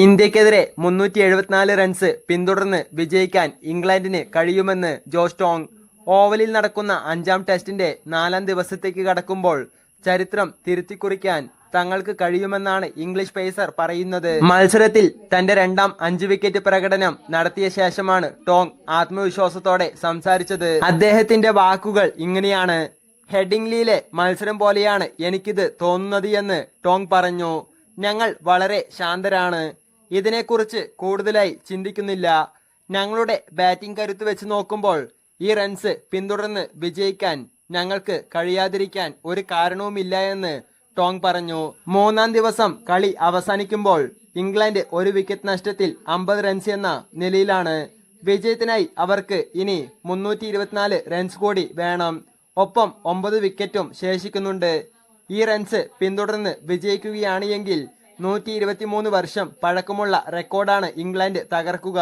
ഇന്ത്യക്കെതിരെ മുന്നൂറ്റി എഴുപത്തിനാല് റൺസ് പിന്തുടർന്ന് വിജയിക്കാൻ ഇംഗ്ലണ്ടിന് കഴിയുമെന്ന് ജോസ് ടോങ്. ഓവലിൽ നടക്കുന്ന അഞ്ചാം ടെസ്റ്റിന്റെ നാലാം ദിവസത്തേക്ക് കടക്കുമ്പോൾ ചരിത്രം തിരുത്തിക്കുറിക്കാൻ തങ്ങൾക്ക് കഴിയുമെന്നാണ് ഇംഗ്ലീഷ് പേസർ പറയുന്നത്. മത്സരത്തിൽ തന്റെ രണ്ടാം അഞ്ച് വിക്കറ്റ് പ്രകടനം നടത്തിയ ശേഷമാണ് ടോങ് ആത്മവിശ്വാസത്തോടെ സംസാരിച്ചത്. അദ്ദേഹത്തിന്റെ വാക്കുകൾ ഇങ്ങനെയാണ്. ഹെഡിംഗ്ലിയിലെ മത്സരം പോലെയാണ് എനിക്കിത് തോന്നുന്നത് എന്ന് ടോങ് പറഞ്ഞു. ഞങ്ങൾ വളരെ ശാന്തരാണ്. ഇതിനെക്കുറിച്ച് കൂടുതലായി ചിന്തിക്കുന്നില്ല. ഞങ്ങളുടെ ബാറ്റിംഗ് കരുത്ത് വെച്ച് നോക്കുമ്പോൾ ഈ റൺസ് പിന്തുടർന്ന് വിജയിക്കാൻ ഞങ്ങൾക്ക് കഴിയാതിരിക്കാൻ ഒരു കാരണവുമില്ല എന്ന് ടോങ് പറഞ്ഞു. മൂന്നാം ദിവസം കളി അവസാനിക്കുമ്പോൾ ഇംഗ്ലണ്ട് ഒരു വിക്കറ്റ് നഷ്ടത്തിൽ അമ്പത് റൺസ് എന്ന നിലയിലാണ്. വിജയത്തിനായി അവർക്ക് ഇനി മുന്നൂറ്റി ഇരുപത്തിനാല് റൺസ് കൂടി വേണം. ഒപ്പം ഒമ്പത് വിക്കറ്റും ശേഷിക്കുന്നുണ്ട്. ഈ റൺസ് പിന്തുടർന്ന് വിജയിക്കുകയാണ് എങ്കിൽ നൂറ്റി വർഷം പഴക്കമുള്ള റെക്കോർഡാണ് ഇംഗ്ലണ്ട് തകർക്കുക.